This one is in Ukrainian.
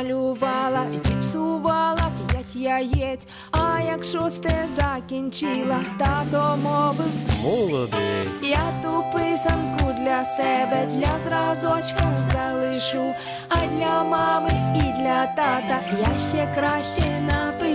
змалювала, зіпсувала п'ять яєць. А як шосте закінчила, тато мовив Молодець. я ту писанку для себе, для зразочка залишу, а для мами і для тата я ще краще напишу